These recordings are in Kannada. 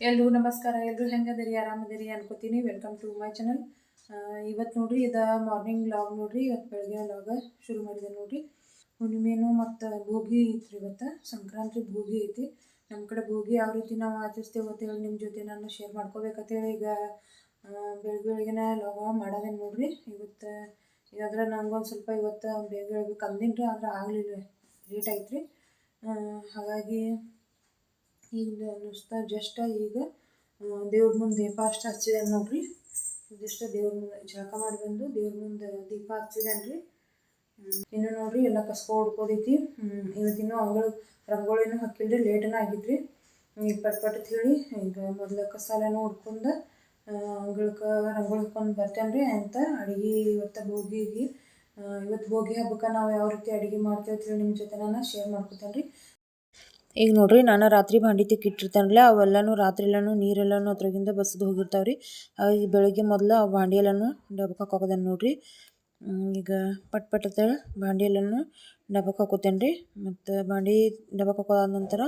ಎಲ್ರಿಗೂ ನಮಸ್ಕಾರ. ಎಲ್ರು ಹೆಂಗದಿರಿ? ಆರಾಮದಿರಿ ಅನ್ಕೋತೀನಿ. ವೆಲ್ಕಮ್ ಟು ಮೈ ಚಾನಲ್ ಇವತ್ತು ನೋಡ್ರಿ, ಇದು ಮಾರ್ನಿಂಗ್ ಲಾಗ್ ನೋಡ್ರಿ. ಇವತ್ತು ಬೆಳಗ್ಗೆ ಲಾಗ ಶುರು ಮಾಡಿದೆ ನೋಡ್ರಿ. ಹುಣ್ಣಿಮೆನು ಮತ್ತು ಭೋಗಿ ಐತ್ರಿ ಇವತ್ತು. ಸಂಕ್ರಾಂತಿ ಭೋಗಿ ಐತಿ. ನಮ್ಮ ಕಡೆ ಭೋಗಿ ಯಾವ ರೀತಿ ನಾವು ಆಚರಿಸ್ತೇವೆ ಅಂತೇಳಿ ನಿಮ್ಮ ಜೊತೆ ನಾನು ಶೇರ್ ಮಾಡ್ಕೋಬೇಕಂತೇಳಿ ಈಗ ಬೆಳಗ್ಗೆ ಬೆಳಗ್ಗೆನ ಲಾಗ ಮಾಡೋದೇನು ನೋಡ್ರಿ. ಇವತ್ತು, ಇದಾದ್ರೆ ನಂಗೊಂದು ಸ್ವಲ್ಪ ಇವತ್ತು ಬೇಗ ಹೇಳ್ಬೇಕು ರೀ ಆದ್ರೆ ಆಗಲಿಲ್ಲ. ಲೇಟ್ ಐತ್ರಿ. ಹಾಗಾಗಿ ಈಗ ನುಸ್ತಾ ಜಸ್ಟ್ ಈಗ ದೇವ್ರ ಮುಂದೆ ದೀಪ ಅಷ್ಟು ಹಚ್ಚಿದೆ ನೋಡ್ರಿ. ಜಸ್ಟ್ ದೇವ್ರ ಮುಂದೆ ಜಳಕ ಮಾಡಿ ಬಂದು ದೇವ್ರ ಮುಂದೆ ದೀಪ ಹಚ್ಚಿದೆ ಅನ್ರಿ ಇನ್ನು ನೋಡ್ರಿ ಎಲ್ಲ ಕಸ್ಕ ಹೊಡ್ಕೋದೈತಿ ಇವತ್ತಿನ್ನೂ ಅಂಗಳ ರಂಗೋಳಿನೂ ಹಾಕಿಲ್ರಿ ಲೇಟನ ಆಗಿದ್ರಿ ಈಗ ಪಟ್ ಪಟ್ ಹೇಳಿ ಈಗ ಮೊದಲ ಕಸಾಲೆನೂ ಹುಡ್ಕೊಂಡು ಅಂಗಳಕ್ಕೆ ರಂಗೋಳಿ ಹಾಕೊಂಡು ಬರ್ತೇನೆ ರೀ ಅಂತ ಅಡುಗೆ ಇವತ್ತು ಭೋಗಿಗೆ ಇವತ್ತು ಭೋಗಿ ಹಬ್ಬಕ್ಕೆ ನಾವು ಯಾವ ರೀತಿ ಅಡುಗೆ ಮಾಡ್ತೇವೆ ನಿಮ್ಮ ಜೊತೆ ನಾನು ಶೇರ್ ಮಾಡ್ಕೊತೇನೆ ರೀ ಈಗ ನೋಡ್ರಿ, ನಾನು ರಾತ್ರಿ ಭಾಂಡಿ ತಿಕ್ಕಿಟ್ಟಿರ್ತಾನಲ್ಲ, ಅವೆಲ್ಲನೂ ರಾತ್ರಿ ಎಲ್ಲನೂ ನೀರೆಲ್ಲನೂ ಅದ್ರಾಗಿಂದ ಬಸದು ಹೋಗಿರ್ತಾವೆ ರೀ ಹಾಗಾಗಿ ಬೆಳಗ್ಗೆ ಮೊದಲು ಆ ಭಾಂಡಿ ಎಲ್ಲನೂ ಡಬ್ಬಕ್ಕೆ ಹಾಕೋದನ್ನು ನೋಡ್ರಿ. ಈಗ ಪಟ್ ಪಟ್ ಅಂತೇಳಿ ಭಾಂಡಿ ಎಲ್ಲನೂ ಡಬ್ಬಕ್ಕೆ ಹಾಕೋತೇನೆ ರೀ. ಮತ್ತು ಭಾಂಡಿ ಡಬ್ಬಕ್ಕೆ ಹಾಕೋದಾದ ನಂತರ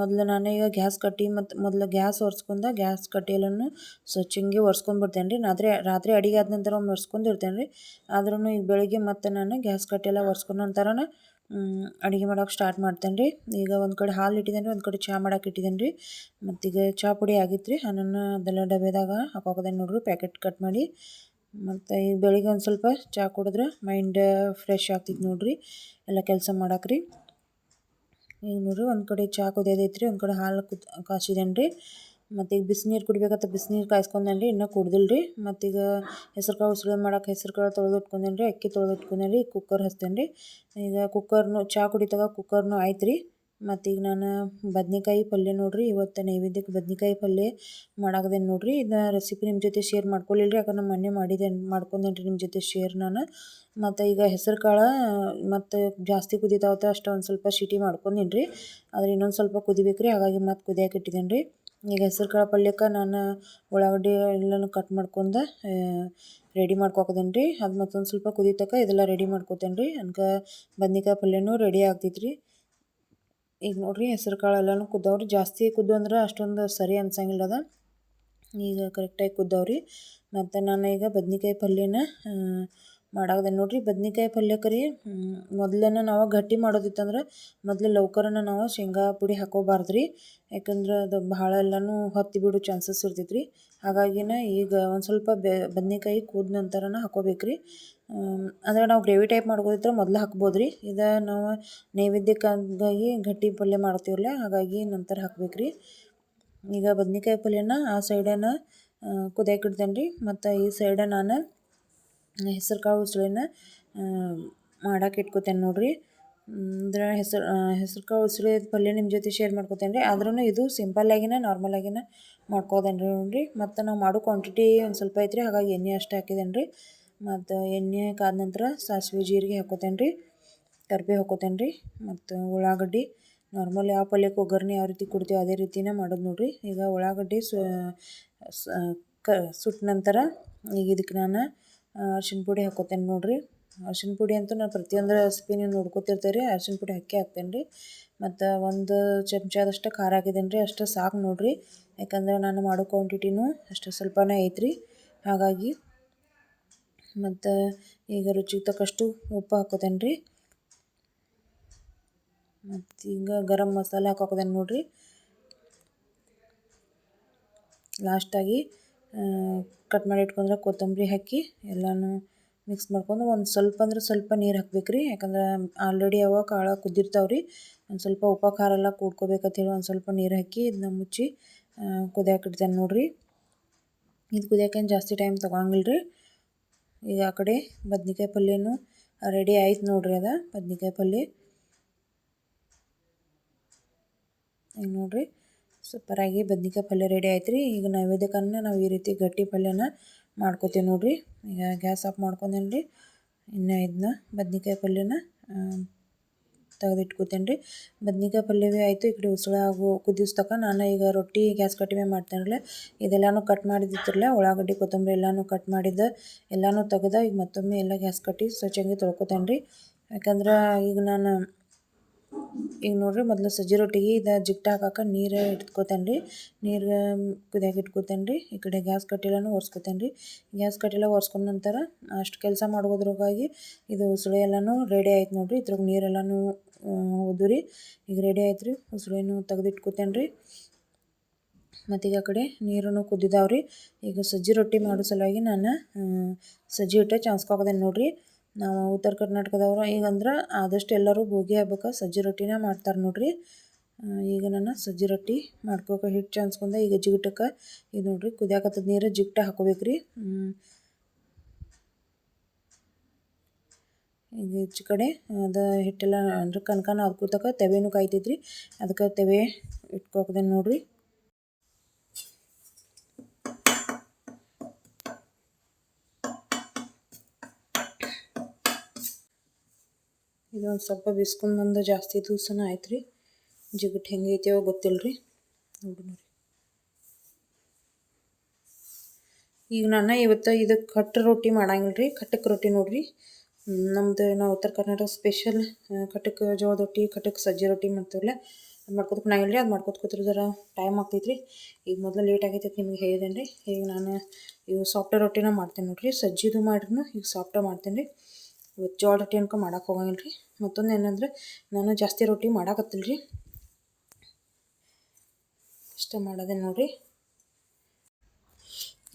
ಮೊದಲು ನಾನು ಈಗ ಗ್ಯಾಸ್ ಕಟ್ಟಿ ಮತ್ತು ಮೊದಲು ಗ್ಯಾಸ್ ಒರೆಸ್ಕೊಂಡ ಗ್ಯಾಸ್ ಕಟ್ಟಿ ಎಲ್ಲನೂ ಸ್ವಚ್ಛಂಗೆ ಒರೆಸ್ಕೊಂಡ್ಬಿಡ್ತೇನೆ ರೀ. ರಾತ್ರಿ ರಾತ್ರಿ ಅಡಿಗೆ ಆದ ನಂತರ ಒಮ್ಮೆ ಒರೆಸ್ಕೊಂಡಿರ್ತೇನೆ ರೀ. ಆದ್ರೂ ಈಗ ಬೆಳಗ್ಗೆ ಮತ್ತೆ ನಾನು ಗ್ಯಾಸ್ ಕಟ್ಟಿಯೆಲ್ಲ ಒರೆಸ್ಕೊಂಡ ನಂತರನೇ ಅಡುಗೆ ಮಾಡೋಕೆ ಸ್ಟಾರ್ಟ್ ಮಾಡ್ತೇನೆ ರೀ. ಈಗ ಒಂದು ಕಡೆ ಹಾಲು ಇಟ್ಟಿದ್ದೇನೆ ರೀ, ಒಂದು ಕಡೆ ಚಹಾ ಮಾಡೋಕೆ ಇಟ್ಟಿದ್ದೇನೆ ರೀ. ಮತ್ತೀಗ ಚಹಾ ಪುಡಿ ಆಗಿತ್ತು ರೀ. ಅದನ್ನು ಅದೆಲ್ಲ ಡಬ್ಬೆದಾಗ ಹಾಕೋಕದೇನು ನೋಡ್ರಿ ಪ್ಯಾಕೆಟ್ ಕಟ್ ಮಾಡಿ. ಮತ್ತು ಈಗ ಬೆಳಿಗ್ಗೆ ಒಂದು ಸ್ವಲ್ಪ ಚಹಾ ಕುಡಿದ್ರೆ ಮೈಂಡ್ ಫ್ರೆಶ್ ಆಗ್ತಿತ್ತು ನೋಡ್ರಿ, ಎಲ್ಲ ಕೆಲಸ ಮಾಡಕ್ಕೆ ರೀ. ಈಗ ನೋಡ್ರಿ ಒಂದು ಕಡೆ ಚಹಾ ಕುದಿಯೋದೈತೆ ರೀ ಒಂದು ಕಡೆ ಹಾಲು ಕುದ್ ಕಾಸಿದೇನೆ ರೀ. ಮತ್ತು ಈಗ ಬಿಸಿನೀರು ಕುಡಿಬೇಕಂತ ಬಿಸಿನೀರು ಕಾಯಿಸ್ಕೊಂಡೇನೆ ರೀ ಇನ್ನೂ ಕುಡ್ದಿಲ್ಲ ರೀ ಮತ್ತೀಗ ಹೆಸ್ರು ಕಾಳು ಉಸುಳಿ ಮಾಡಕ್ಕೆ ಹೆಸ್ರು ಕಾಳು ತೊಳೆದು ಇಟ್ಕೊಂಡೇನೆ ರೀ ಅಕ್ಕಿ ತೊಳೆದು ಇಟ್ಕೊಂಡೇನೆ ರೀ ಕುಕ್ಕರ್ ಹಚ್ತೇನೆ ರೀ ಈಗ ಕುಕ್ಕರ್ನು ಚಹಾ ಕುಡಿತಾಗ ಕುಕ್ಕರ್ನು ಆಯ್ತು ರೀ ಮತ್ತೀಗ ನಾನು ಬದ್ನೆಕಾಯಿ ಪಲ್ಯ ನೋಡಿರಿ, ಇವತ್ತು ನೈವೇದ್ಯಕ್ಕೆ ಬದ್ನೆಕಾಯಿ ಪಲ್ಯ ಮಾಡಾಕದೇನು ನೋಡಿರಿ. ಇದನ್ನ ರೆಸಿಪಿ ನಿಮ್ಮ ಜೊತೆ ಶೇರ್ ಮಾಡ್ಕೊಳ್ಳಿಲ್ಲ ರೀ ಯಾಕಂದ್ರೆ ಮೊನ್ನೆ ಮಾಡಿದೆ ಮಾಡ್ಕೊಂಡೇನೆ ರೀ ನಿಮ್ಮ ಜೊತೆ ಶೇರ್ ನಾನು. ಮತ್ತು ಈಗ ಹೆಸರು ಕಾಳು ಮತ್ತು ಜಾಸ್ತಿ ಕುದಿತಾವತ್ತ ಅಷ್ಟು ಒಂದು ಸ್ವಲ್ಪ ಶೀಟಿ ಮಾಡ್ಕೊಂಡೀನಿ ರೀ ಆದ್ರೆ ಇನ್ನೊಂದು ಸ್ವಲ್ಪ ಕುದಿಬೇಕು ರೀ ಹಾಗಾಗಿ ಮತ್ತೆ ಕುದಿಯಕ್ಕೆ ಇಟ್ಟಿದ್ದೇನೆ ರೀ ಈಗ ಹೆಸ್ರು ಕಾಳು ಪಲ್ಯಕ್ಕೆ ನಾನು ಉಳ್ಳಾಗಡ್ಡಿ ಎಲ್ಲನೂ ಕಟ್ ಮಾಡ್ಕೊಂಡು ರೆಡಿ ಮಾಡ್ಕೊಕ್ಕದೇನು ರೀ. ಅದು ಮತ್ತೊಂದು ಸ್ವಲ್ಪ ಕುದಿತಕ್ಕ ಇದೆಲ್ಲ ರೆಡಿ ಮಾಡ್ಕೊತೇನೆ ರೀ. ಅನ್ಕ ಬದ್ನಿಕಾಯಿ ಪಲ್ಯನೂ ರೆಡಿ ಆಗ್ತೈತೆ ರೀ ಈಗ ನೋಡಿರಿ ಹೆಸ್ರು ಕಾಳು ಎಲ್ಲನೂ ಕುದ್ದವ್ರಿ ಜಾಸ್ತಿ ಕುದ್ದು ಅಂದ್ರೆ ಅಷ್ಟೊಂದು ಸರಿ ಅನ್ಸಂಗಿಲ್ಲದ ಈಗ ಕರೆಕ್ಟಾಗಿ ಕುದ್ದವ್ರಿ ಮತ್ತು ನಾನು ಈಗ ಬದ್ನಿಕಾಯಿ ಪಲ್ಯನ ಮಾಡಾಕದೆ ನೋಡ್ರಿ ಬದ್ನಿಕಾಯಿ ಪಲ್ಯಕ್ಕೆ ರೀ ಮೊದಲನ ನಾವು ಗಟ್ಟಿ ಮಾಡೋದಿತ್ತಂದ್ರೆ ಮೊದಲು ಲೌಕರನ್ನು ನಾವು ಶೇಂಗಾ ಪುಡಿ ಹಾಕೋಬಾರ್ದು ರೀ ಯಾಕಂದ್ರೆ ಅದು ಭಾಳ ಎಲ್ಲನೂ ಹೊತ್ತಿ ಬಿಡೋ ಚಾನ್ಸಸ್ ಇರ್ತೈತೆ ಹಾಗಾಗಿನ ಈಗ ಒಂದು ಸ್ವಲ್ಪ ಬದ್ನಿಕಾಯಿ ಕೂದ ನಂತರನ ಹಾಕೋಬೇಕು ರೀ ಅಂದ್ರೆ ನಾವು ಗ್ರೇವಿ ಟೈಪ್ ಮಾಡ್ಕೋದಿದ್ರೆ ಮೊದಲು ಹಾಕ್ಬೋದು ರೀ ಇದು ನಾವು ನೈವೇದ್ಯಕ್ಕಾಗಿ ಗಟ್ಟಿ ಪಲ್ಯ ಮಾಡ್ತೀವಲ್ಲ ಹಾಗಾಗಿ ನಂತರ ಹಾಕ್ಬೇಕು ರೀ ಈಗ ಬದ್ನಿಕಾಯಿ ಪಲ್ಯನ ಆ ಸೈಡನ್ನು ಕುದಿಯಕ್ಕೆ ಇಡ್ತೇನೆ ರೀ ಮತ್ತು ಈ ಸೈಡ ನಾನು ಹೆಸರು ಕಾಳು ಉಸುಳಿನ ಮಾಡಕ್ಕೆ ಇಟ್ಕೋತೇನೆ ನೋಡಿರಿ. ಅಂದ್ರೆ ಹೆಸರು ಹೆಸ್ರು ಕಾಳು ಉಸುಳಿ ಪಲ್ಯ ನಿಮ್ಮ ಜೊತೆ ಶೇರ್ ಮಾಡ್ಕೋತೇನೆ ರೀ ಆದ್ರೂ ಇದು ಸಿಂಪಲ್ಲಾಗಿನ ನಾರ್ಮಲಾಗಿನ ಮಾಡ್ಕೋದೇನೆ ರೀ ನೋಡಿರಿ. ಮತ್ತು ನಾವು ಮಾಡೋ ಕ್ವಾಂಟಿಟಿ ಒಂದು ಸ್ವಲ್ಪ ಐತ್ರಿ, ಹಾಗಾಗಿ ಎಣ್ಣೆ ಅಷ್ಟು ಹಾಕಿದೇನೆ ರೀ ಮತ್ತು ಎಣ್ಣೆ ಕಾದ ನಂತರ ಸಾಸಿವೆ, ಜೀರಿಗೆ ಹಾಕೋತೇನೆ ರೀ ಕರ್ಬೇವು ಹಾಕೋತೇನೆ ರೀ ಮತ್ತು ಉಳ್ಳಾಗಡ್ಡಿ. ನಾರ್ಮಲ್ ಯಾವ ಪಲ್ಯಕ್ಕೆ ಒಗ್ಗರಣೆ ಯಾವ ರೀತಿ ಕೊಡ್ತೀವಿ ಅದೇ ರೀತಿನೇ ಮಾಡೋದು ನೋಡಿರಿ. ಈಗ ಉಳ್ಳಾಗಡ್ಡಿ ಕ, ಸುಟ್ಟ ನಂತರ ಈಗ ಇದಕ್ಕೆ ನಾನು ಅರ್ಶಿಣ ಪುಡಿ ಹಾಕೋತೇನೆ ನೋಡಿರಿ. ಅರ್ಶಿಣ ಪುಡಿ ಅಂತೂ ನಾನು ಪ್ರತಿಯೊಂದು ರೆಸಿಪಿ ನೀವು ರೀ ಅರ್ಶಿನ ಪುಡಿ ಹಾಕಿ ಹಾಕ್ತೇನೆ ರೀ ಮತ್ತು ಒಂದು ಚಮಚದಷ್ಟು ಖಾರ ಹಾಕಿದ್ದೇನೆ ರೀ ಅಷ್ಟು ಸಾಕು ನೋಡಿರಿ. ಯಾಕಂದ್ರೆ ನಾನು ಮಾಡೋ ಕ್ವಾಂಟಿಟಿನೂ ಅಷ್ಟು ಸ್ವಲ್ಪನೇ ಐತ್ರಿ. ಹಾಗಾಗಿ ಮತ್ತು ಈಗ ರುಚಿಗೆ ತಕ್ಕಷ್ಟು ಉಪ್ಪು ಹಾಕೋತೇನೆ ರೀ ಮತ್ತು ಈಗ ಗರಂ ಮಸಾಲೆ ಹಾಕೋಕೋದೇನೆ ನೋಡಿರಿ. ಲಾಸ್ಟಾಗಿ ಕಟ್ ಮಾಡಿ ಇಟ್ಕೊಂಡ್ರೆ ಕೊತ್ತಂಬರಿ ಹಾಕಿ ಎಲ್ಲನೂ ಮಿಕ್ಸ್ ಮಾಡ್ಕೊಂಡು ಒಂದು ಸ್ವಲ್ಪ ಅಂದ್ರೆ ಸ್ವಲ್ಪ ನೀರು ಹಾಕ್ಬೇಕು ರೀ ಯಾಕಂದ್ರೆ ಆಲ್ರೆಡಿ ಅವ ಕಾಳು ಕುದ್ದಿರ್ತಾವೆ ರೀ. ಒಂದು ಸ್ವಲ್ಪ ಉಪ್ಪು ಖಾರ ಎಲ್ಲ ಕೂಡ್ಕೋಬೇಕಂತೇಳಿ ಒಂದು ಸ್ವಲ್ಪ ನೀರು ಹಾಕಿ ಇದನ್ನ ಮುಚ್ಚಿ ಕುದಿಯಾಕಿಡ್ತೇನೆ ನೋಡಿರಿ. ಇದು ಕುದಿಯೋಕೇನು ಜಾಸ್ತಿ ಟೈಮ್ ತೊಗೊಂಗಿಲ್ಲ ರೀ ಈಗ ಆ ಕಡೆ ಬದ್ನಿಕಾಯಿ ಪಲ್ಯನೂ ರೆಡಿ ಆಯ್ತು ನೋಡಿರಿ ಅದ, ಬದ್ನಿಕಾಯಿ ಪಲ್ಯ. ಈಗ ನೋಡಿರಿ. ಸೂಪರಾಗಿ ಬದ್ನಿಕಾಯಿ ಪಲ್ಯ ರೆಡಿ ಆಯ್ತು ಈಗ ನೈವೇದ್ಯಕ್ಕನ್ನ ನಾವು ಈ ರೀತಿ ಗಟ್ಟಿ ಪಲ್ಯನ ಮಾಡ್ಕೋತೀವಿ ನೋಡಿರಿ. ಈಗ ಗ್ಯಾಸ್ ಆಫ್ ಮಾಡ್ಕೊಂಡೇನಿ ರೀ ಇನ್ನು ಇದನ್ನ ಬದ್ನಿಕಾಯಿ ಪಲ್ಯನ ತೆಗೆದಿಟ್ಕೋತೇನೆ ರೀ ಬದ್ನಿಕಾಯಿ ಪಲ್ಯವೇ ಆಯಿತು. ಈ ಕಡೆ ಉಸಳ ಆಗು ಕುದಿಸ್ತಕ ನಾನು ಈಗ ರೊಟ್ಟಿ ಗ್ಯಾಸ್ ಕಟ್ಟಿಮೆ ಮಾಡ್ತೇನಲ್ಲ ಇದೆಲ್ಲಾನು ಕಟ್ ಮಾಡಿದ್ದಿತ್ತಿರಲ್ಲ ಉಳ್ಳಾಗಡ್ಡಿ, ಕೊತ್ತಂಬರಿ ಎಲ್ಲಾನು ಕಟ್ ಮಾಡಿದ್ದೆ ಎಲ್ಲನೂ ತೆಗೆದ, ಈಗ ಮತ್ತೊಮ್ಮೆ ಎಲ್ಲ ಗ್ಯಾಸ್ ಕಟ್ಟಿ ಸ್ವಚ್ಛಂಗೆ ತೊಳ್ಕೊತೇನೆ ರೀ ಯಾಕಂದ್ರೆ ಈಗ ನಾನು ಈಗ ನೋಡ್ರಿ ಮೊದಲು ಸಜ್ಜಿ ರೊಟ್ಟಿಗೆ ಇದು ಜಿಗ್ಟ ಹಾಕಕ್ಕೆ ನೀರು ಇಟ್ಕೋತೇನೆ ರೀ ನೀರು ಕುದಿಯಾಗಿ ಇಟ್ಕೋತೇನೆ ರೀ ಈ ಕಡೆ ಗ್ಯಾಸ್ ಕಟ್ಟಿಲ್ಲನು ಒರೆಸ್ಕೊತೇನೆ ರೀ ಗ್ಯಾಸ್ ಕಟ್ಟಿಲ್ಲ ಒರೆಸ್ಕೊಂಡ ನಂತರ ಅಷ್ಟು ಕೆಲಸ ಮಾಡೋದ್ರಾಗಿ ಇದು ಉಸಳೆ ಎಲ್ಲನೂ ರೆಡಿ ಆಯ್ತು ನೋಡಿರಿ. ಇದ್ರಾಗ ನೀರೆಲ್ಲನೂ ರೀ ಈಗ ರೆಡಿ ಆಯ್ತು ರೀ ಉಸುಳಿನೂ ತೆಗೆದಿಟ್ಕೋತೇನೆ ರೀ ಮತ್ತು ಈಗ ಆ ಕಡೆ ನೀರನ್ನು ಕುದ್ದಿದಾವ್ರಿ. ಈಗ ಸಜ್ಜಿ ರೊಟ್ಟಿ ಮಾಡೋ ಸಲುವಾಗಿ ನಾನು ಸಜ್ಜಿ ಹಿಟ್ಟು ಚಾನ್ಸ್ಕೊಳಕತ್ತೇನೆ ನೋಡ್ರಿ. ನಾವು ಉತ್ತರ ಕರ್ನಾಟಕದವರು ಈಗಂದ್ರೆ ಆದಷ್ಟು ಎಲ್ಲರೂ ಭೋಗಿ ಹಬ್ಬಕ್ಕೆ ಸಜ್ಜಿ ರೊಟ್ಟಿನೇ ಮಾಡ್ತಾರೆ ನೋಡ್ರಿ. ಈಗ ನಾನು ಸಜ್ಜಿ ರೊಟ್ಟಿ ಮಾಡ್ಕೋಕೆ ಹಿಟ್ಟು ಚಾನ್ಸ್ಕೊಂಡೆ ಈಗ ಜಿಗಟಕ್ಕೆ ಇದು ನೋಡ್ರಿ, ಕುದಿಯಾಕತ್ತದ ನೀರು ಜಿಗಟ ಹಾಕೋಬೇಕು ರೀ ಈಗ ಹೆಚ್ಚು ಕಡೆ ಅದು ಹಿಟ್ಟೆಲ್ಲ ಅಂದ್ರೆ ಕನ್ಕನ ಅದ್ಕೋತಕ ತೆವೆನೂ ಕಾಯ್ತೈತ್ರಿ. ಅದಕ್ಕೆ ತೆವೆ ಇಟ್ಕೋಕದೇನು ನೋಡ್ರಿ. ಇದೊಂದು ಸ್ವಲ್ಪ ಬಿಸ್ಕೊಂಬಂದು ಜಾಸ್ತಿ ದಿವ್ಸನ ಆಯ್ತು ರೀ ಜಿಗಟ್ ಹೆಂಗೈತೆಯೋ ಗೊತ್ತಿಲ್ಲ ರೀ ನೋಡಿ ನೋಡಿ. ಈಗ ನಾನು ಇವತ್ತು ಇದು ಕಟ್ಟು ರೊಟ್ಟಿ ಮಾಡಂಗಿಲ್ಲ ರೀ ಕಟ್ಟಕ್ಕೆ ರೊಟ್ಟಿ ನೋಡಿರಿ. ನಮ್ಮದು ನಾವು ಉತ್ತರ ಕರ್ನಾಟಕ ಸ್ಪೆಷಲ್ ಕಟ್ಟಕ್ಕೆ ಜೋಳದ ರೊಟ್ಟಿ ಕಟ್ಟಕ್ಕೆ ಸಜ್ಜೆ ರೊಟ್ಟಿ ಮಾಡ್ತೀವಲ್ಲ, ಅದು ಮಾಡ್ಕೊತ ನಾ ರೀ ಅದು ಮಾಡ್ಕೊತ ಕೂತ್ರೆ ಜರ ಟೈಮ್ ಆಗ್ತೈತೆ ರೀ ಈಗ ಮೊದಲು ಲೇಟ್ ಆಗೈತೆ ನಿಮಗೆ ಹೇಳಿದೇನೆ ರೀ ಈಗ ನಾನು ಈಗ ಸಾಫ್ಟ್ ರೊಟ್ಟಿನ ಮಾಡ್ತೇನೆ ನೋಡಿರಿ. ಸಜ್ಜಿದು ಮಾಡ್ರೂ ಈಗ ಸಾಫ್ಟ ಮಾಡ್ತೇನೆ ರೀ ಇವತ್ತು ಜೋಳ ರೊಟ್ಟಿ ಅನ್ಕೊ ಮಾಡೋಕೆ ಹೋಗಂಗಿಲ್ಲ ರೀ ಮತ್ತೊಂದು ಏನಂದ್ರೆ ನಾನು ಜಾಸ್ತಿ ರೊಟ್ಟಿ ಮಾಡಾಕತ್ತಿಲ್ಲ ರೀ ಇಷ್ಟ ಮಾಡೋದೇ ನೋಡಿರಿ.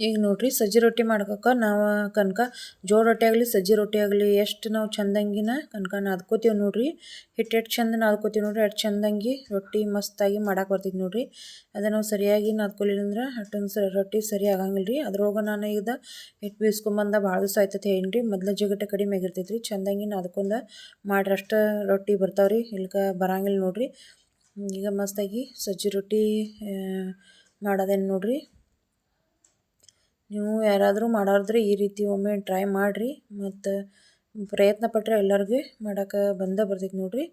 ಈಗ ನೋಡಿರಿ ಸಜ್ಜಿ ರೊಟ್ಟಿ ಮಾಡ್ಕೊಕ ನಾವು ಕನಕ ಜೋಳ ರೊಟ್ಟಿ ಆಗಲಿ, ಸಜ್ಜಿ ರೊಟ್ಟಿ ಆಗಲಿ ಎಷ್ಟು ನಾವು ಚಂದಂಗಿನ ಕನಕ ನಾದ್ಕೋತೀವಿ ನೋಡ್ರಿ. ಹಿಟ್ಟು ಎಷ್ಟು ಚಂದ ನಾದ್ಕೋತೀವಿ ನೋಡ್ರಿ ಎಷ್ಟು ಚಂದಂಗಿ ರೊಟ್ಟಿ ಮಸ್ತಾಗಿ ಮಾಡಕ್ಕೆ ಬರ್ತೈತಿ ನೋಡ್ರಿ. ಅದೇ ನಾವು ಸರಿಯಾಗಿ ನಾದ್ಕೊಲಿಲ್ಲ ಅಂದ್ರೆ ಅಷ್ಟೊಂದು ಸರಿ ರೊಟ್ಟಿ ಸರಿ ಆಗಂಗಿಲ್ಲ ರೀ ಅದ್ರೊಳಗೆ ನಾನು ಈಗ ಹಿಟ್ಟು ಬೀಸ್ಕೊಂಬಂದ ಭಾಳ ದಿವಸ ಆಯ್ತೈತೆ ಏನು ರೀ ಮೊದಲ ಜಿಗಟ ಕಡಿಮೆ ಆಗಿರ್ತೈತೆ ರೀ ಚಂದಂಗಿ ನಾದ್ಕೊಂಡು ಮಾಡ್ರಷ್ಟು ರೊಟ್ಟಿ ಬರ್ತಾವೆ ರೀ ಇಲ್ಕ ಬರಂಗಿಲ್ಲ ನೋಡ್ರಿ. ಈಗ ಮಸ್ತಾಗಿ ಸಜ್ಜಿ ರೊಟ್ಟಿ ಮಾಡೋದೇನು ನೋಡಿರಿ. ನೀವು ಯಾರಾದರೂ ಮಾಡಾರ್ದ್ರೆ ಈ ರೀತಿ ಒಮ್ಮೆ ಟ್ರೈ ಮಾಡಿರಿ. ಮತ್ತು ಪ್ರಯತ್ನ ಪಟ್ಟರೆ ಎಲ್ಲರಿಗೂ ಮಾಡೋಕೆ ಬಂದೇ ಬರ್ತೈತೆ ನೋಡಿರಿ.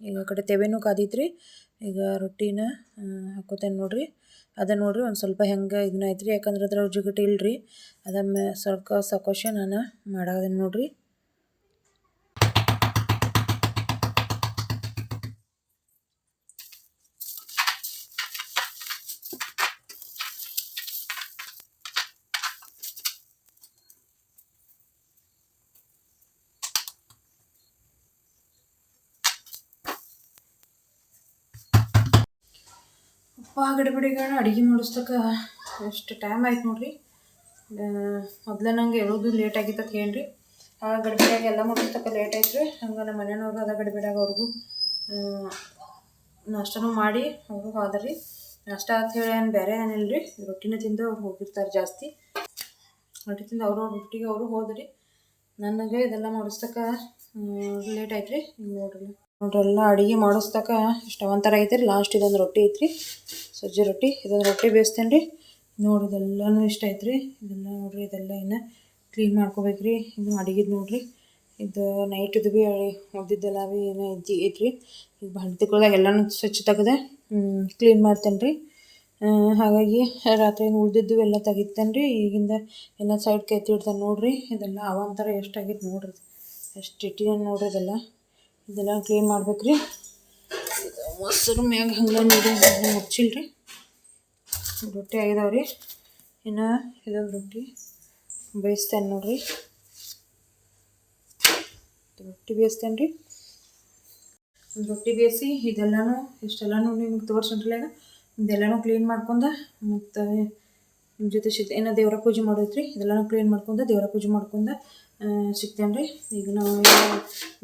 ಈಗ ಕಡೆ ತೆವೆನೂ ಕಾದೈತ್ರಿ. ಈಗ ರೊಟ್ಟಿನ ಹಾಕೋತೇನೆ ನೋಡಿರಿ. ಅದ ನೋಡಿರಿ ಒಂದು ಸ್ವಲ್ಪ ಹೆಂಗೆ ಇದನ್ನ ಐತ್ರಿ. ಯಾಕಂದ್ರೆ ಅದ್ರ ಜಿಗಟ್ ಇಲ್ಲರಿ ಅದನ್ನ ಸ್ವಲ್ಪ ಸಕೋಶ ನಾನು ಮಾಡೋದೇನು ನೋಡಿರಿ. ಗಣ ಅಡುಗೆ ಮಾಡಿಸ್ತಕ್ಕ ಎಷ್ಟು ಟೈಮ್ ಆಯ್ತು ನೋಡ್ರಿ. ಮೊದಲೇ ನಂಗೆ ಹೇಳೋದು ಲೇಟ್ ಆಗಿತ್ತು ಅಂತ ಹೇಳ್ರಿ. ಆ ಗಡಿಬಿಡಿಯಾಗ ಎಲ್ಲ ಮಾಡಿಸ್ತಕ್ಕ ಲೇಟ್ ಆಯ್ತು ರೀ ಹಂಗೆ ನಮ್ಮ ಮನೆಯವ್ರು ಅದ ಗಡಿಬಿಡಿಯಾಗ ಅವ್ರಿಗೂ ನಾಷ್ಟನೂ ಮಾಡಿ ಅವರು ಹೋದ್ರಿ. ನಾಷ್ಟ ಅಂತ ಹೇಳಿ ಏನು ಬೇರೆ ಏನಿಲ್ಲ ರೀ ರೊಟ್ಟಿನ ತಿಂದು ಹೋಗಿರ್ತಾರೆ ಜಾಸ್ತಿ. ರೊಟ್ಟಿ ತಿಂದು ಅವರು ರೊಟ್ಟಿಗೆ ಅವರು ಹೋದ್ರಿ. ನನಗೆ ಇದೆಲ್ಲ ಮಾಡಿಸ್ತಕ್ಕ ಲೇಟ್ ಆಯ್ತು ರೀ ನೋಡ್ರಿ. ನೋಡ್ರಿ, ಎಲ್ಲ ಅಡುಗೆ ಮಾಡಿಸ್ತಕ್ಕ ಇಷ್ಟ ಒಂಥರ ಐತ್ರಿ. ಲಾಸ್ಟ್ ಇದೊಂದು ರೊಟ್ಟಿ ಐತ್ರಿ. ಸಜ್ಜಿ ರೊಟ್ಟಿ, ಇದೊಂದು ರೊಟ್ಟಿ ಬೇಯಿಸ್ತೇನೆ ರೀ. ನೋಡಿ, ಇದೆಲ್ಲನೂ ಇಷ್ಟ ಆಯ್ತು ರೀ ಇದೆಲ್ಲ ನೋಡಿರಿ, ಇದೆಲ್ಲ ಇನ್ನು ಕ್ಲೀನ್ ಮಾಡ್ಕೋಬೇಕು ರೀ ಇದು ಅಡಿಗೆದು ನೋಡಿರಿ. ಇದು ನೈಟಿದು ಭೀ ಉದ್ದಿದ್ದೆಲ್ಲ ಭೀ ಏನೋ ಐತಿ ಐತ್ರಿ ಈಗ ಭಾಂಡೆ ತಿಕ್ಕೊಳ್ದಾಗ ಎಲ್ಲನೂ ಸ್ವಚ್ಛ ತೆಗೆದೆ ಕ್ಲೀನ್ ಮಾಡ್ತೇನೆ ರೀ. ಹಾಗಾಗಿ ರಾತ್ರಿ ಉಳ್ದಿದ್ದು ಎಲ್ಲ ತೆಗಿತೇನೆ ರೀ. ಈಗಿಂದ ಎಲ್ಲ ಸೈಡ್ ಎತ್ತಿ ಇಡ್ತೇನೆ ನೋಡಿರಿ. ಇದೆಲ್ಲ ಅವಂತರ ಎಷ್ಟಾಗಿತ್ತು ನೋಡ್ರಿ. ಎಷ್ಟು ಇಟ್ಟಿದ್ದೇನೆ ನೋಡ್ರಿ ಇದೆಲ್ಲ. ಇದೆಲ್ಲ ಕ್ಲೀನ್ ಮಾಡ್ಬೇಕು ರೀ ಮೊಸರು ಮ್ಯಾಗ ಹಂಗೆ ನೀರು ಮುಚ್ಚಿಲ್ಲ ರೀ ರೊಟ್ಟಿ ಆಗಿದಾವೆ ರೀ ಇನ್ನು ಇದೊಂದು ರೊಟ್ಟಿ ಬೇಯಿಸ್ತೇನೆ ನೋಡ್ರಿ. ರೊಟ್ಟಿ ಬೇಯಿಸ್ತೇನೆ ರೀ ರೊಟ್ಟಿ ಬೇಯಿಸಿ ಇದೆಲ್ಲನೂ ಇಷ್ಟೆಲ್ಲನೂ ನಿಮ್ಗೆ ತೋರ್ಸಂಟ್ಲಾಗ ಇದೆಲ್ಲನೂ ಕ್ಲೀನ್ ಮಾಡ್ಕೊಂಡು ಮತ್ತು ನಿಮ್ಮ ಜೊತೆ ಶಿತ್ ಏನೋ ದೇವರ ಪೂಜೆ ಮಾಡೋದ್ರಿ. ಇದೆಲ್ಲನೂ ಕ್ಲೀನ್ ಮಾಡ್ಕೊಂಡು ದೇವರ ಪೂಜೆ ಮಾಡ್ಕೊಂಡು ಸಿಗ್ತೇನೆ ರೀ ಈಗ ನಾವು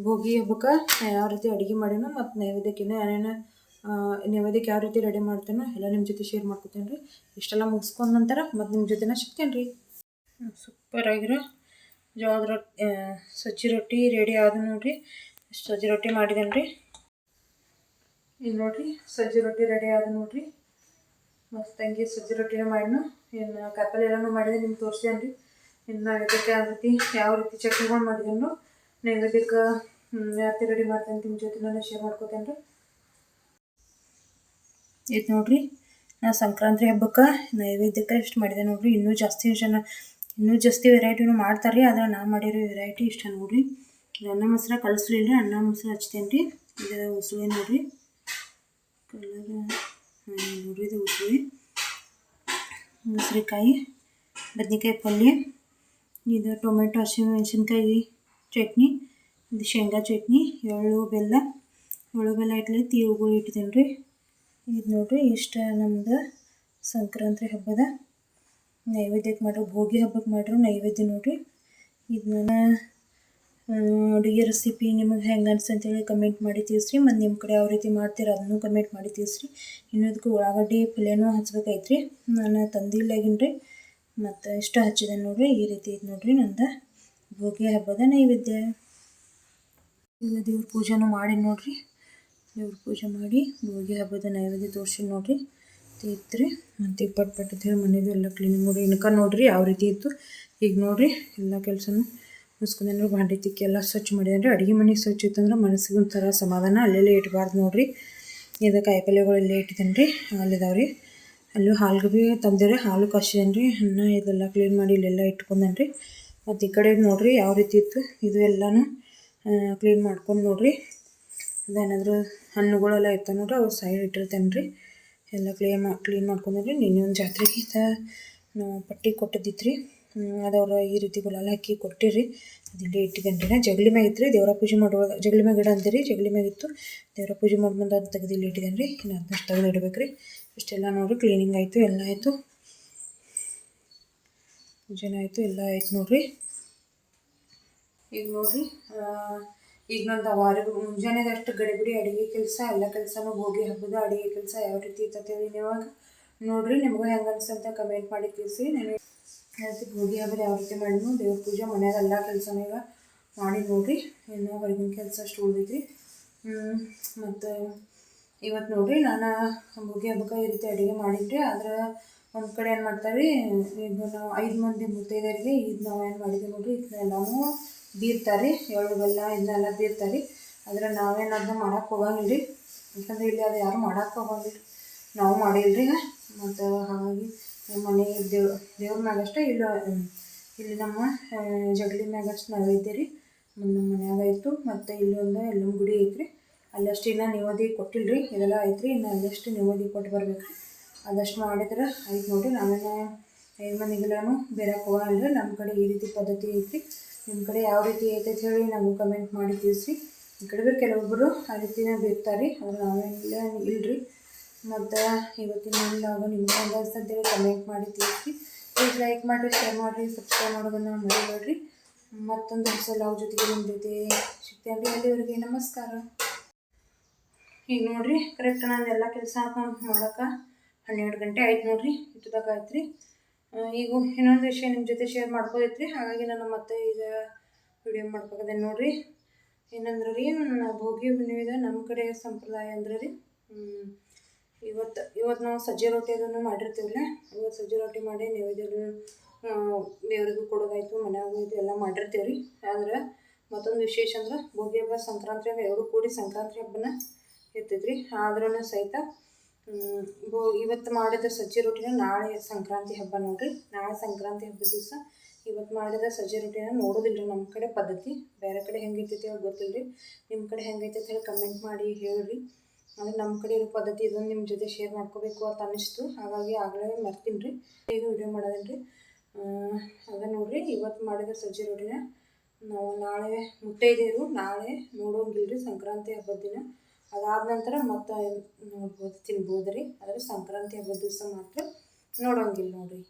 ಭೋಗಿ ಹಬ್ಬಕ್ಕೆ ಯಾವ ರೀತಿ ಅಡುಗೆ ಮಾಡೀನೋ ಮತ್ತು ನೈವೇದ್ಯಕ್ಕಿನ್ನ ಏನೇನು ನೈವೇದ್ಯಕ್ಕೆ ಯಾವ ರೀತಿ ರೆಡಿ ಮಾಡ್ತೇನೋ ಎಲ್ಲ ನಿಮ್ಮ ಜೊತೆ ಶೇರ್ ಮಾಡ್ಕೊತೇನೆ ರೀ ಇಷ್ಟೆಲ್ಲ ಮುಗಿಸ್ಕೊಂಡ ನಂತರ ಮತ್ತು ನಿಮ್ಮ ಜೊತೆನ ಸಿಗ್ತೇನೆ ರೀ ಸೂಪರ್ ಆಗಿರೋ ಜೋಳದ ರೊಟ್ಟಿ ಸಜ್ಜಿ ರೊಟ್ಟಿ ರೆಡಿ ಆದ ನೋಡಿರಿ. ಸಜ್ಜಿ ರೊಟ್ಟಿ ಮಾಡಿದ್ದೇನೆ ರೀ ಇಲ್ಲಿ ನೋಡಿರಿ, ಸಜ್ಜಿ ರೊಟ್ಟಿ ರೆಡಿ ಆದ ನೋಡಿರಿ. ಮಸ್ತ್ ಸಜ್ಜಿ ರೊಟ್ಟಿನ ಮಾಡಿನು ಏನು ಕಾಯಿಪಲ್ಲೆ ಎಲ್ಲನೂ ಮಾಡಿದೆ, ನಿಮ್ಗೆ ತೋರಿಸ್ತೇನೆ ರೀ ಇನ್ನು ನೈವೇದ್ಯಕ್ಕೆ ಯಾವ ರೀತಿ ಯಾವ ರೀತಿ ಚಟ್ನಿಗಳು ಮಾಡಿದೆನು ನೈವೇದ್ಯಕ್ಕೆ ಯಾವ ರೀತಿ ರೆಡಿ ಮಾಡ್ತೇನೆ ನಿಮ್ಮ ಜೊತೆ ನಾನು ಶೇರ್ ಮಾಡ್ಕೋತೇನೆ ರೀ ಇದು ನೋಡಿರಿ, ನಾ ಸಂಕ್ರಾಂತಿ ಹಬ್ಬಕ್ಕೆ ನೈವೇದ್ಯಕ್ಕೆ ಇಷ್ಟು ಮಾಡಿದೆ ನೋಡಿರಿ. ಇನ್ನೂ ಜಾಸ್ತಿ ಜನ, ಇನ್ನೂ ಜಾಸ್ತಿ ವೆರೈಟಿನೂ ಮಾಡ್ತಾರೆ ರೀ ಆದರೆ ನಾ ಮಾಡಿರೋ ವೆರೈಟಿ ಇಷ್ಟ ನೋಡಿರಿ. ಅನ್ನ ಮೊಸರು ರೀ ಅನ್ನ ಮೊಸರು ಹಚ್ತೇನೆ ರೀ ಇದು ಉಸುಳಿ ನೋಡ್ರಿ. ಕಲರ್ ನೋಡ್ರಿ ಇದು ಮೊಸರಿಕಾಯಿ, ಬದನೆಕಾಯಿ ಪಲ್ಯ. ಇದು ಟೊಮೆಟೊ ಹಸಿಮೆಣಸಿನ್ಕಾಯಿ ಚಟ್ನಿ, ಇದು ಶೇಂಗಾ ಚಟ್ನಿ, ಎಳ್ಳು ಬೆಲ್ಲ. ಎಳ್ಳು ಬೆಲ್ಲ ಇಟ್ಲಿ ತೀವುಗಳು ಇಟ್ಟಿದ್ದೀನಿ ರೀ. ಇದು ನೋಡ್ರಿ ಇಷ್ಟ ನಮ್ದು ಸಂಕ್ರಾಂತಿ ಹಬ್ಬದ. ನೈವೇದ್ಯಕ್ಕೆ ಮಾಡ್ರಿ, ಭೋಗಿ ಹಬ್ಬಕ್ಕೆ ಮಾಡ್ರಿ ನೈವೇದ್ಯ ನೋಡ್ರಿ. ಇದನ್ನ ಅಡುಗೆ ರೆಸಿಪಿ ನಿಮಗೆ ಹೆಂಗೆ ಅಂತೇಳಿ ಕಮೆಂಟ್ ಮಾಡಿ ತಿಳಿಸ್ರಿ. ಮತ್ತು ನಿಮ್ಮ ಕಡೆ ಯಾವ ರೀತಿ ಮಾಡ್ತೀರ ಅದನ್ನು ಕಮೆಂಟ್ ಮಾಡಿ ತಿಳಿಸ್ರಿ. ಇನ್ನೊಂದಕ್ಕೆ ಉಳ್ಳಾಗಡ್ಡಿ ಪಲ್ಯನೂ ರೀ ನಾನು ತಂದಿಲ್ಲಾಗಿನ ರೀ ಮತ್ತು ಇಷ್ಟು ಹಚ್ಚಿದೆ ನೋಡ್ರಿ, ಈ ರೀತಿ ಇದು ನೋಡ್ರಿ ನಂದು. ಭೋಗಿ ಹಬ್ಬದ ನೈವೇದ್ಯ. ಎಲ್ಲ ದೇವ್ರ ಪೂಜೆನೂ ಮಾಡಿ ನೋಡ್ರಿ. ದೇವ್ರ ಪೂಜೆ ಮಾಡಿ ಭೋಗಿ ಹಬ್ಬದ ನೈವೇದ್ಯ ತೋರಿಸಿ ನೋಡ್ರಿ. ಇತ್ತು ಮತ್ತು ಇಪ್ಪಟ್ಟು ಪಟ್ಟು ಹೇಳಿ ಮನೆಯದು ಎಲ್ಲ ಕ್ಲೀನಿಂಗ್ ನೋಡಿ ಇನ್ಕ ನೋಡ್ರಿ ಯಾವ ರೀತಿ ಇತ್ತು. ಈಗ ನೋಡ್ರಿ ಎಲ್ಲ ಕೆಲಸನೂ ಮುಸ್ಕೊಂಡ್ರೆ ಭಾಂಡೆ ತಿಕ್ಕಿ ಎಲ್ಲ ಸ್ವಚ್ಛ ಮಾಡಿದ್ರೆ ಅಡುಗೆ ಮನೆ ಸ್ವಚ್ಛ ಇತ್ತಂದ್ರೆ ಮನಸ್ಸಿಗೆ ಒಂಥರ ಸಮಾಧಾನ ಅಲ್ಲೆಲ್ಲೇ ಇಟ್ಬಾರ್ದು ನೋಡ್ರಿ. ಇದು ಕಾಯಿಪಲ್ಯಗಳು ಇಲ್ಲೇ ಇಟ್ಟಿದ್ದೇನೆ ರೀ ಅಲ್ಲಿದಾವೆ ರೀ ಅಲ್ಲೂ ಹಾಲ್ಗೆ ಭೀ ತಂದಿರಿ ಹಾಲು ಕಾಸಿದೇನೆ ರೀ ಅನ್ನ ಇದೆಲ್ಲ ಕ್ಲೀನ್ ಮಾಡಿ ಇಲ್ಲೆಲ್ಲ ಇಟ್ಕೊಂಡೇನು ರೀ. ಮತ್ತು ಈ ಕಡೆ ನೋಡಿರಿ ಯಾವ ರೀತಿ ಇತ್ತು, ಇದು ಎಲ್ಲನೂ ಕ್ಲೀನ್ ಮಾಡ್ಕೊಂಡು ನೋಡಿರಿ. ಅದೇನಾದರೂ ಹಣ್ಣುಗಳೆಲ್ಲ ಇರ್ತಾವೆ ನೋಡ್ರಿ, ಅವು ಸೈಡ್ ಇಟ್ಟಿರ್ತೇನೆ ರೀ. ಎಲ್ಲ ಕ್ಲೀನ್ ಮಾ ಕ್ಲೀನ್ ಮಾಡ್ಕೊಂಡ್ರಿ ನಿನ್ನೆ ಒಂದು ಜಾತ್ರೆಗೆ ಪಟ್ಟಿ ಕೊಟ್ಟಿದ್ದಿತ್ತು ರೀ. ಅದವ್ರು ಈ ರೀತಿ ಗುಲಾಲ್ ಹಾಕಿ ಕೊಟ್ಟಿರಿ. ಅದಿಲ್ಲೇ ಇಟ್ಟಿದ್ದೇನೆ ರೀ. ಜಗಲಿ ಮ್ಯಾಗ ಇತ್ತು ರೀ, ದೇವರ ಪೂಜೆ ಮಾಡುವಾಗ ಜಗಲಿ ಮ್ಯಾಗ ಇಡ ಅಂತೀರಿ ಜಗಲಿ ಮ್ಯಾಗಿತ್ತು ದೇವರ ಪೂಜೆ ಮಾಡಿ ಬಂದು ಅದು ತೆಗೆದು ಇಲ್ಲಿ ಇಟ್ಟಿದ್ದೇನೆ ರೀ. ಇನ್ನು ಅದನ್ನಷ್ಟು ತೆಗೆದು ಇಡ್ಬೇಕು ರೀ. ಇಷ್ಟೆಲ್ಲ ನೋಡಿರಿ ಕ್ಲೀನಿಂಗ್ ಆಯಿತು, ಎಲ್ಲ ಆಯಿತು. ಮುಂಜಾನೆ ಆಯಿತು, ಎಲ್ಲ ಆಯ್ತು ನೋಡಿರಿ. ಈಗ ನೋಡಿರಿ ಈಗ ನಂದು ಮುಂಜಾನೆ ಮುಂಜಾನೆದಷ್ಟು ಗಡಿಬಿಡಿ ಅಡುಗೆ ಕೆಲಸ, ಎಲ್ಲ ಕೆಲಸನೂ ಹೋಗಿ ಹಬ್ಬದ ಅಡುಗೆ ಕೆಲಸ ಯಾವ ರೀತಿ ಇರ್ತೈತೆ ನೀವಾಗ ನೋಡಿರಿ, ನಿಮಗೂ ಹೆಂಗೆ ಅನಿಸ್ತಂತ ಕಮೆಂಟ್ ಮಾಡಿ ತಿಳಿಸಿ. ನನಗೆ ಹೋಗಿ ಹಬ್ಬದ ಯಾವ ರೀತಿ ಮಾಡಿದ್ನು, ದೇವ್ರ ಪೂಜೆ ಮನೆಯಾಗ ಎಲ್ಲ ಕೆಲಸನೂ ಮಾಡಿ ನೋಡಿರಿ. ಇನ್ನೂ ಹೊರಗಿನ ಕೆಲಸ ಅಷ್ಟು ಉಳಿದೈತಿ ಮತ್ತು ಇವತ್ತು ನೋಡಿರಿ ನಾನು ಹಬ್ಬಕ್ಕೆ ಹಬ್ಬಕ್ಕೆ ಈ ರೀತಿ ಅಡುಗೆ ಮಾಡಿದ್ರಿ ಆದ್ರೆ ಒಂದು ಕಡೆ ಏನು ಮಾಡ್ತಾರೆ ಈಗ ನಾವು ಐದು ಮಂದಿ ಮುತ್ತೈದರಿಗೆ ಇದು ನಾವು ಏನು ಮಾಡಿದ್ವಿ ನೋಡಿರಿ ಇದನ್ನೆಲ್ಲನೂ ಬೀರ್ತಾರೆ, ಎಳ್ಳು, ಬೆಲ್ಲ, ಇದನ್ನೆಲ್ಲ ಬೀರ್ತಾರೆ. ಆದರೆ ನಾವೇನು ಅದನ್ನ ಮಾಡಕ್ಕೆ ಹೋಗಂಗಿಲ್ಲ ರೀ ಯಾಕಂದ್ರೆ ಇಲ್ಲಿ ಅದು ಯಾರು ಮಾಡಕ್ಕೆ ಹೋಗಂಗಿಲ್ಲ ನಾವು ಮಾಡಿಲ್ರಿ ಮತ್ತು ಹಾಗಾಗಿ ನಮ್ಮ ಮನೆ ದೇವ್, ದೇವ್ರ ಮ್ಯಾಗಷ್ಟೇ ಇಲ್ಲ, ಇಲ್ಲಿ ನಮ್ಮ ಜಗಲಿ ಮ್ಯಾಗಷ್ಟು ನೈವೇದ್ಯ ರೀ. ನಮ್ಮ ಮನೆಯಾಗ ಆಯಿತು ಮತ್ತು ಇಲ್ಲೊಂದು ಎಲ್ಲಮ್ಮ ಗುಡಿ ಐತ್ರಿ. ಅಲ್ಲಷ್ಟು ಇನ್ನೂ ನಿವದಿ ಕೊಟ್ಟಿಲ್ರಿ? ಇದೆಲ್ಲ ಐತ್ರಿ ಇನ್ನು ಅಲ್ಲಷ್ಟು ನಿವದಿ ಕೊಟ್ಟು ಬರ್ಬೇಕು. ಅದಷ್ಟು ಮಾಡಿದ್ರೆ ಆಯ್ತು ನೋಡಿರಿ. ನಾವೇನು ಐದು ಮನೆಗೆಲ್ಲೂ ಬೇರೆ ಹೋಗಲ್ಲ ನಮ್ಮ ಕಡೆ ಈ ರೀತಿ ಪದ್ಧತಿ ಐತಿ ನಿಮ್ಮ ಕಡೆ ಯಾವ ರೀತಿ ಐತೆ ಹೇಳಿ ನಮಗೆ ಕಮೆಂಟ್ ಮಾಡಿ ತಿಳಿಸಿ. ಈ ಕಡೆ ಬೇರೆ ಕೆಲವೊಬ್ಬರು ಆ ರೀತಿನೇ ಬೇಕ್ತಾರೆ. ಅವ್ರು ನಾವೇನಿಲ್ಲ ಇಲ್ಲರಿ ಮತ್ತು ಇವತ್ತಿನ ನಾವು ನಿಮ್ಗೆ ಹೆಂಗೆ ಅಂತೇಳಿ ಕಮೆಂಟ್ ಮಾಡಿ ತಿಳಿಸಿ. ಪ್ಲೀಸ್ ಲೈಕ್ ಮಾಡಿರಿ ಶೇರ್ ಮಾಡಿರಿ ಸಬ್ಸ್ಕ್ರೈಬ್ ಮಾಡೋದನ್ನು ಮರಿಬೇಡ್ರಿ. ಮತ್ತೊಂದು ಹೊಸ ಲಾಗ್ ಜೊತೆಗೆ ನಿಮ್ಮ ಜೊತೆ ಸಿಗ್ತೇನೆ ಅಲ್ಲಿವರೆಗೆ ನಮಸ್ಕಾರ. ಈಗ ನೋಡಿರಿ ಕರೆಕ್ಟ್ ನಾನು ಎಲ್ಲ ಕೆಲಸ ಮಾಡೋಕೆ ಹನ್ನೆರಡು ಗಂಟೆ ಆಯ್ತು ನೋಡಿರಿ ಇಟ್ಟದಾಗ ಆಯ್ತು ರೀ ಈಗ ಇನ್ನೊಂದು ವಿಷಯ ನಿಮ್ಮ ಜೊತೆ ಶೇರ್ ಮಾಡ್ಕೋದೈತ್ರಿ ಹಾಗಾಗಿ ನಾನು ಮತ್ತೆ ಈಗ ವಿಡಿಯೋ ಮಾಡ್ಕೋದೆ ನೋಡಿರಿ. ಏನಂದ್ರೆ ರೀ ಭೋಗಿ ಹುಣ್ಣಿಮೆದ ನಮ್ಮ ಕಡೆ ಸಂಪ್ರದಾಯ ಅಂದ್ರೆ ರೀ ಇವತ್ತು ಇವತ್ತು ನಾವು ಸಜ್ಜೆ ರೊಟ್ಟಿ ಅದನ್ನು ಮಾಡಿರ್ತೀವಲ್ಲ ಇವತ್ತು ಸಜ್ಜೆ ರೊಟ್ಟಿ ಮಾಡಿ ನೈವೇದ್ಯ ದೇವರಿಗೂ ಕೊಡೋದಾಯ್ತು, ಮನ್ಯಾಗ ಇದು ಎಲ್ಲ ಮಾಡಿರ್ತೀವಿ ರೀ ಆದ್ರೆ ಮತ್ತೊಂದು ವಿಶೇಷ ಅಂದ್ರೆ ಭೋಗಿ ಹಬ್ಬ, ಸಂಕ್ರಾಂತಿ ಹಬ್ಬ, ಎರಡು ಕೂಡಿ ಸಂಕ್ರಾಂತಿ ಹಬ್ಬನ ಇರ್ತೈತೆ ರೀ ಆದ್ರೂ ಸಹಿತ ಇವತ್ತು ಮಾಡಿದ ಸಜ್ಜೆ ರೊಟ್ಟಿನ ನಾಳೆ ಸಂಕ್ರಾಂತಿ ಹಬ್ಬ ನೋಡ್ರಿ. ನಾಳೆ ಸಂಕ್ರಾಂತಿ ಹಬ್ಬದ ದಿವಸ ಇವತ್ತು ಮಾಡಿದ ಸಜ್ಜೆ ರೊಟ್ಟಿನ ನೋಡೋದಿಲ್ಲ ರೀ ನಮ್ಮ ಕಡೆ ಪದ್ಧತಿ. ಬೇರೆ ಕಡೆ ಹೆಂಗೈತೈತಿ ಅವ್ರು ಗೊತ್ತಿಲ್ಲ ರೀ ನಿಮ್ಮ ಕಡೆ ಹೆಂಗೈತೆ ಹೇಳಿ ಕಮೆಂಟ್ ಮಾಡಿ ಹೇಳಿರಿ. ಅಂದರೆ ನಮ್ಮ ಕಡೆ ಇರೋ ಪದ್ಧತಿ ಇದನ್ನು ನಿಮ್ಮ ಜೊತೆ ಶೇರ್ ಮಾಡ್ಕೋಬೇಕು ಅಂತ ಅನ್ನಿಸ್ತು. ಹಾಗಾಗಿ ಆಗಲೇ ಮರ್ತೀನಿ ರೀ ಈಗ ವಿಡಿಯೋ ಮಾಡೋದಲ್ಲ ರೀ ಅದ ನೋಡಿರಿ. ಇವತ್ತು ಮಾಡಿದ ಸಜ್ಜೆ ರೊಟ್ಟಿನ ನಾವು ನಾಳೆ ಮುತ್ತೈದೆಯರು ನಾಳೆ ನೋಡೋಂಗಿಲ್ಲ ರೀ ಸಂಕ್ರಾಂತಿ ಹಬ್ಬದ ದಿನ. ಅದಾದ ನಂತರ ಮತ್ತೆ ನೋಡ್ಬೋದು ತಿನ್ಬೋದು ರೀ ಆದರೆ ಸಂಕ್ರಾಂತಿ ಹಬ್ಬದ ದಿವಸ ಮಾತ್ರ ನೋಡೋಂಗಿಲ್ಲ ನೋಡಿರಿ.